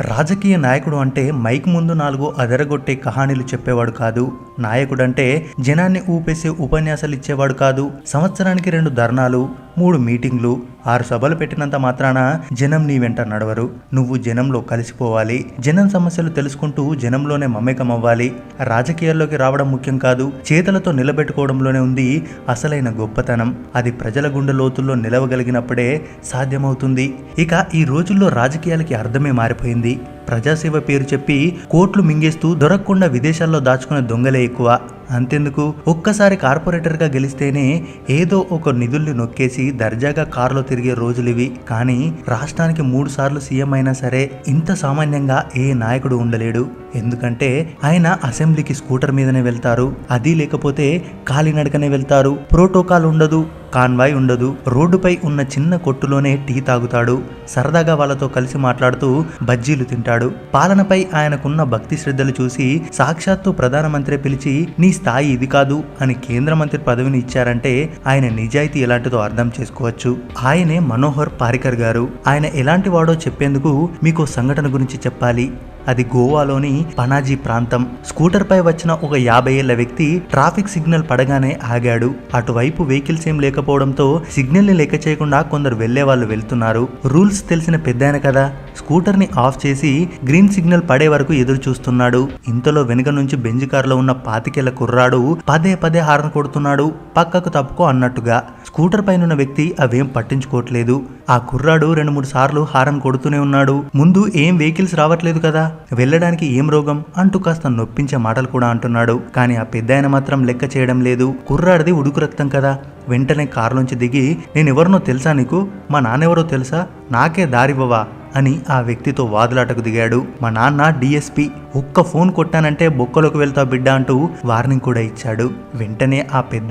రాజకీయ నాయకుడు అంటే మైక్ ముందు నాలుగు అదరగొట్టే కహానీలు చెప్పేవాడు కాదు. నాయకుడంటే జనాన్ని ఊపేసే ఉపన్యాసాలు ఇచ్చేవాడు కాదు. సంవత్సరానికి రెండు ధర్నాలు మూడు మీటింగ్లు ఆరు సభలు పెట్టినంత మాత్రాన జనం నీ వెంట నడవరు. నువ్వు జనంలో కలిసిపోవాలి. జనం సమస్యలు తెలుసుకుంటూ జనంలోనే మమేకం అవ్వాలి రాజకీయాల్లోకి రావడం ముఖ్యం కాదు. చేతులతో నిలబెట్టుకోవడంలోనే ఉంది అసలైన గొప్పతనం. అది ప్రజల గుండె లోతుల్లో నిలవగలిగినప్పుడే సాధ్యమవుతుంది. ఇక ఈ రోజుల్లో రాజకీయాలకి అర్థమే మారిపోయింది. ప్రజాసేవ పేరు చెప్పి కోట్లు మింగేస్తూ దొరకకుండా విదేశాల్లో దాచుకునే దొంగలే ఎక్కువ. అంతెందుకు? ఒక్కసారి కార్పొరేటర్గా గెలిస్తేనే ఏదో ఒక నిధుల్ని నొక్కేసి దర్జాగా కారులో తిరిగే రోజులివి. కానీ రాష్ట్రానికి మూడు సార్లు సీఎం అయినా సరే ఇంత సామాన్యంగా ఏ నాయకుడు ఉండలేడు. ఎందుకంటే ఆయన అసెంబ్లీకి స్కూటర్ మీదనే వెళ్తారు. అది లేకపోతే కాలినడకనే వెళ్తారు. ప్రోటోకాల్ ఉండదు కాన్వాయ్ ఉండదు. రోడ్డుపై ఉన్న చిన్న కొట్టులోనే టీ తాగుతాడు. సరదాగా వాళ్ళతో కలిసి మాట్లాడుతూ బజ్జీలు తింటాడు. పాలనపై ఆయనకున్న భక్తి శ్రద్ధలు చూసి సాక్షాత్తు ప్రధానమంత్రి పిలిచి నీ స్థాయి ఇది కాదు అని కేంద్ర మంత్రి పదవిని ఇచ్చారంటే ఆయన నిజాయితీ ఎలాంటిదో అర్థం చేసుకోవచ్చు. ఆయనే మనోహర్ పారికర్ గారు. ఆయన ఎలాంటి వాడో చెప్పేందుకు మీకు సంఘటన గురించి చెప్పాలి. అది గోవాలోని పనాజీ ప్రాంతం. స్కూటర్ పై వచ్చిన ఒక యాభై ఏళ్ళ వ్యక్తి ట్రాఫిక్ సిగ్నల్ పడగానే ఆగాడు. అటువైపు వెహికల్స్ ఏం లేకపోవడంతో సిగ్నల్ని లెక్క చేయకుండా కొందరు వెళ్ళే వాళ్ళు వెళ్తున్నారు. రూల్స్ తెలిసిన పెద్దాయన కదా. స్కూటర్ని ఆఫ్ చేసి గ్రీన్ సిగ్నల్ పడే వరకు ఎదురు చూస్తున్నాడు ఇంతలో వెనుక నుంచి బెంజ్ కారులో ఉన్న పాతికేళ్ళ కుర్రాడు పదే పదే హారన్ కొడుతున్నాడు. పక్కకు తప్పుకో అన్నట్టుగా. స్కూటర్ పైనున్న వ్యక్తి అవేం పట్టించుకోవట్లేదు. ఆ కుర్రాడు రెండు మూడు సార్లు హారం కొడుతూనే ఉన్నాడు. ముందు ఏం వెహికల్స్ రావట్లేదు కదా వెళ్ళడానికి ఏం రోగం అంటూ కాస్త నొప్పించే మాటలు కూడా అంటున్నాడు. కానీ ఆ పెద్దాయన మాత్రం లెక్క చేయడం లేదు. కుర్రాడిది ఉడుకు రక్తం కదా. వెంటనే కారులోంచి దిగి నేను ఎవరినో తెలుసా నీకు? మా నాన్నెవరో తెలుసా? నాకే దారివ్వవా అని ఆ వ్యక్తితో వాదులాటకు దిగాడు. మా నాన్న డిఎస్పి ఒక్క ఫోన్ కొట్టానంటే బొక్కలోకి వెళ్తా బిడ్డ అంటూ వార్నింగ్ కూడా ఇచ్చాడు. వెంటనే ఆ పెద్ద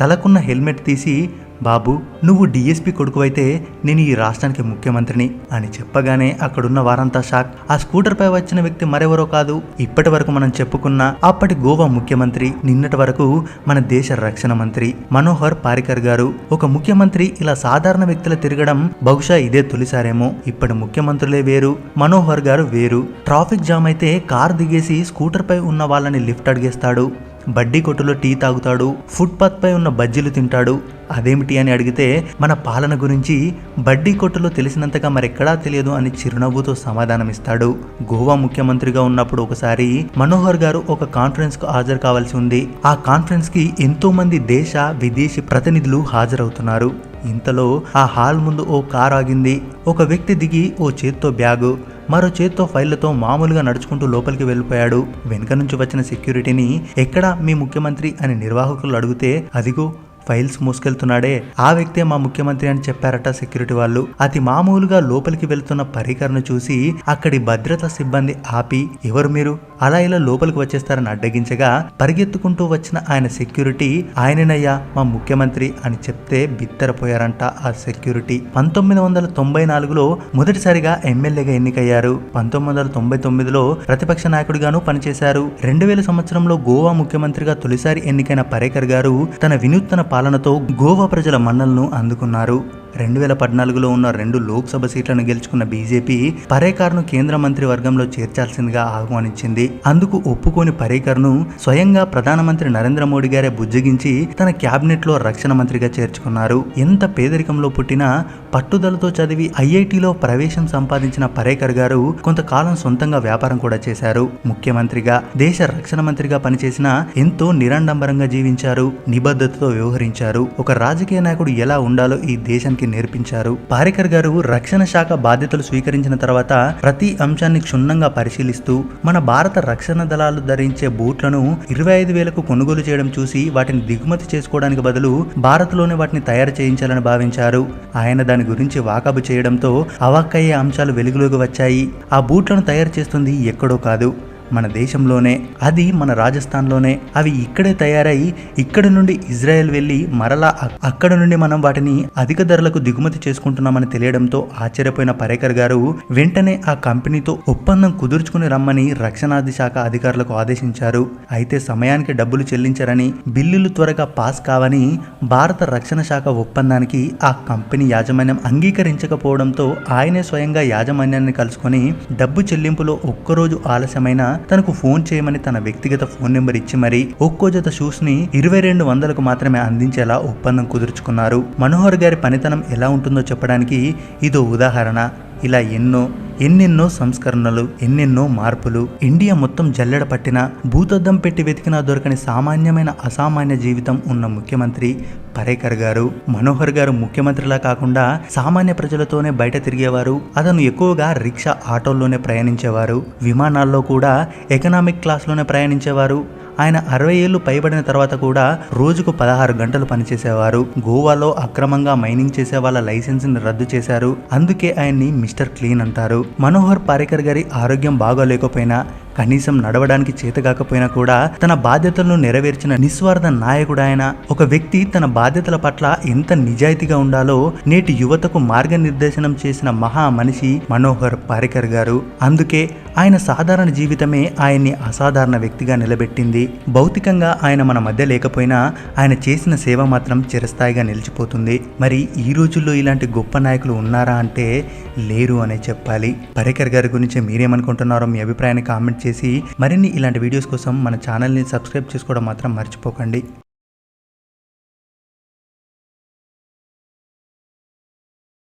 తలకున్న హెల్మెట్ తీసి బాబు నువ్వు డిఎస్పీ కొడుకువైతే నేను ఈ రాష్ట్రానికి ముఖ్యమంత్రిని అని చెప్పగానే అక్కడున్న వారంతా షాక్. ఆ స్కూటర్ పై వచ్చిన వ్యక్తి మరెవరో కాదు. ఇప్పటి వరకు మనం చెప్పుకున్న అప్పటి గోవా ముఖ్యమంత్రి నిన్నటి వరకు మన దేశ రక్షణ మంత్రి మనోహర్ పారికర్ గారు. ఒక ముఖ్యమంత్రి ఇలా సాధారణ వ్యక్తుల తిరగడం బహుశా ఇదే తొలిసారేమో. ఇప్పటి ముఖ్యమంత్రులే వేరు మనోహర్ గారు వేరు. ట్రాఫిక్ జామ్ అయితే కార్ దిగేసి స్కూటర్ పై ఉన్న వాళ్ళని లిఫ్ట్ అడిగేస్తాడు. బడ్డీ కొట్టులో టీ తాగుతాడు ఫుట్పాత్ పై ఉన్న బజ్జీలు తింటాడు. అదేమిటి అని అడిగితే మన పాలన గురించి బడ్డీ కొట్టులో తెలిసినంతగా మరెక్కడా తెలియదు అని చిరునవ్వుతో సమాధానమిస్తాడు. గోవా ముఖ్యమంత్రిగా ఉన్నప్పుడు ఒకసారి మనోహర్ గారు ఒక కాన్ఫరెన్స్కు హాజరు కావాల్సి ఉంది. ఆ కాన్ఫరెన్స్కి ఎంతో మంది దేశ విదేశీ ప్రతినిధులు హాజరవుతున్నారు. ఇంతలో ఆ హాల్ ముందు ఓ కార్ ఆగింది. ఒక వ్యక్తి దిగి ఓ చేత్తో బ్యాగు. మరో చేత్తో ఫైళ్ళతో మామూలుగా నడుచుకుంటూ లోపలికి వెళ్ళిపోయాడు. వెనుక నుంచి వచ్చిన సెక్యూరిటీని ఎక్కడా మీ ముఖ్యమంత్రి? అని నిర్వాహకులు అడిగితే అదిగో ఫైల్స్ మోసుకెళ్తున్నాడే. ఆ వ్యక్తే మా ముఖ్యమంత్రి అని చెప్పారట సెక్యూరిటీ వాళ్ళు. అతి మామూలుగా లోపలికి వెళ్తున్న పరికరను చూసి అక్కడి భద్రతా సిబ్బంది ఆపి ఎవరు మీరు? అలా ఇలా లోపలికి వచ్చేస్తారని అడ్డగించగా పరిగెత్తుకుంటూ వచ్చిన ఆయన సెక్యూరిటీ ఆయననయ్యా మా ముఖ్యమంత్రి అని చెప్తే బిత్తరపోయారంట ఆ సెక్యూరిటీ. పంతొమ్మిది వందల తొంభై నాలుగులో మొదటిసారిగా ఎమ్మెల్యేగా ఎన్నికయ్యారు. పంతొమ్మిది వందల తొంభై తొమ్మిదిలో ప్రతిపక్ష నాయకుడిగాను పనిచేశారు. రెండు వేల సంవత్సరంలో గోవా ముఖ్యమంత్రిగా తొలిసారి ఎన్నికైన పరేకర్ గారు తన వినూత్న పాలనతో గోవా ప్రజల మన్నలను అందుకున్నారు. రెండు వేల పద్నాలుగులో ఉన్న రెండు లోక్సభ సీట్లను గెలుచుకున్న బీజేపీ పరేకర్ను కేంద్ర మంత్రి వర్గంలో చేర్చాల్సిందిగా ఆహ్వానించింది. అందుకు ఒప్పుకోని పరేకర్ను స్వయంగా ప్రధానమంత్రి నరేంద్ర మోడీ గారే బుజ్జగించి తన క్యాబినెట్లో రక్షణ మంత్రిగా చేర్చుకున్నారు. ఎంత పేదరికంలో పుట్టినా పట్టుదలతో చదివి ఐఐటిలో ప్రవేశం సంపాదించిన పరేకర్ గారు కొంతకాలం సొంతంగా వ్యాపారం కూడా చేశారు. ముఖ్యమంత్రిగా దేశ రక్షణ మంత్రిగా పనిచేసిన ఎంతో నిరాడంబరంగా జీవించారు నిబద్ధతతో వ్యవహరించారు. ఒక రాజకీయ నాయకుడు ఎలా ఉండాలో ఈ దేశానికి నేర్పించారు. పారికర్ గారు రక్షణ శాఖ బాధ్యతలు స్వీకరించిన తర్వాత ప్రతి అంశాన్ని క్షుణ్ణంగా పరిశీలిస్తూ మన భారత రక్షణ దళాలు ధరించే బూట్లను ఇరవై ఐదు వేలకు కొనుగోలు చేయడం చూసి వాటిని దిగుమతి చేసుకోవడానికి బదులు భారత్లోనే వాటిని తయారు చేయించాలని భావించారు. ఆయన దాని గురించి వాకబు చేయడంతో అవాక్కయ్యే అంశాలు వెలుగులోకి వచ్చాయి. ఆ బూట్లను తయారు చేస్తుంది ఎక్కడో కాదు. మన దేశంలోనే అది మన రాజస్థాన్లోనే అవి ఇక్కడే తయారై ఇక్కడ నుండి ఇజ్రాయెల్ వెళ్ళి మరలా అక్కడ నుండి మనం వాటిని అధిక ధరలకు దిగుమతి చేసుకుంటున్నామని తెలియడంతో ఆశ్చర్యపోయిన పరేకర్ గారు వెంటనే ఆ కంపెనీతో ఒప్పందం కుదుర్చుకుని రమ్మని రక్షణాది శాఖ అధికారులకు ఆదేశించారు. అయితే సమయానికి డబ్బులు చెల్లించారని బిల్లులు త్వరగా పాస్ కావని భారత రక్షణ శాఖ ఒప్పందానికి ఆ కంపెనీ యాజమాన్యం అంగీకరించకపోవడంతో ఆయనే స్వయంగా యాజమాన్యాన్ని కలుసుకొని డబ్బు చెల్లింపులో ఒక్కరోజు ఆలస్యమైన తనకు ఫోన్ చేయమని తన వ్యక్తిగత ఫోన్ నెంబర్ ఇచ్చి మరీ ఒక్కో జత షూస్ని ఇరవై రెండు వందలకు మాత్రమే అందించేలా ఒప్పందం కుదుర్చుకున్నారు. మనోహర్ గారి పనితనం ఎలా ఉంటుందో చెప్పడానికి ఇదో ఉదాహరణ. ఇలా ఎన్నో ఎన్నెన్నో సంస్కరణలు ఎన్నెన్నో మార్పులు ఇండియా మొత్తం జల్లెడ పట్టిన భూతద్దం పెట్టి వెతికినా దొరకని సామాన్యమైన అసామాన్య జీవితం ఉన్న ముఖ్యమంత్రి పరేకర్ గారు మనోహర్ గారు ముఖ్యమంత్రిలా కాకుండా సామాన్య ప్రజలతోనే బయట తిరిగేవారు అతను ఎక్కువగా రిక్షా ఆటోల్లోనే ప్రయాణించేవారు విమానాల్లో కూడా ఎకనామిక్ క్లాస్లోనే ప్రయాణించేవారు ఆయన అరవై ఏళ్ళు పైబడిన తర్వాత కూడా రోజుకు పదహారు గంటలు పనిచేసేవారు. గోవాలో అక్రమంగా మైనింగ్ చేసే వాళ్ళ లైసెన్స్ని రద్దు చేశారు. అందుకే ఆయన్ని మిస్టర్ క్లీన్ అంటారు. మనోహర్ పారికర్ గారి ఆరోగ్యం బాగోలేకపోయినా కనీసం నడవడానికి చేతగాకపోయినా కూడా తన బాధ్యతలను నెరవేర్చిన నిస్వార్థ నాయకుడు ఆయన ఒక వ్యక్తి తన బాధ్యతల పట్ల ఎంత నిజాయితీగా ఉండాలో నేటి యువతకు మార్గనిర్దేశనం చేసిన మహా మనిషి మనోహర్ పారికర్ గారు. అందుకే ఆయన సాధారణ జీవితమే ఆయన్ని అసాధారణ వ్యక్తిగా నిలబెట్టింది. భౌతికంగా ఆయన మన మధ్య లేకపోయినా ఆయన చేసిన సేవ మాత్రం చిరస్థాయిగా నిలిచిపోతుంది. మరి ఈ రోజుల్లో ఇలాంటి గొప్ప నాయకులు ఉన్నారా అంటే లేరు అనే చెప్పాలి. పరికర్ గారి గురించి మీరేమనుకుంటున్నారో మీ అభిప్రాయాన్ని కామెంట్ చేసి మరిన్ని ఇలాంటి వీడియోస్ కోసం మన ఛానల్ని సబ్స్క్రైబ్ చేసుకోవడం మాత్రం మర్చిపోకండి.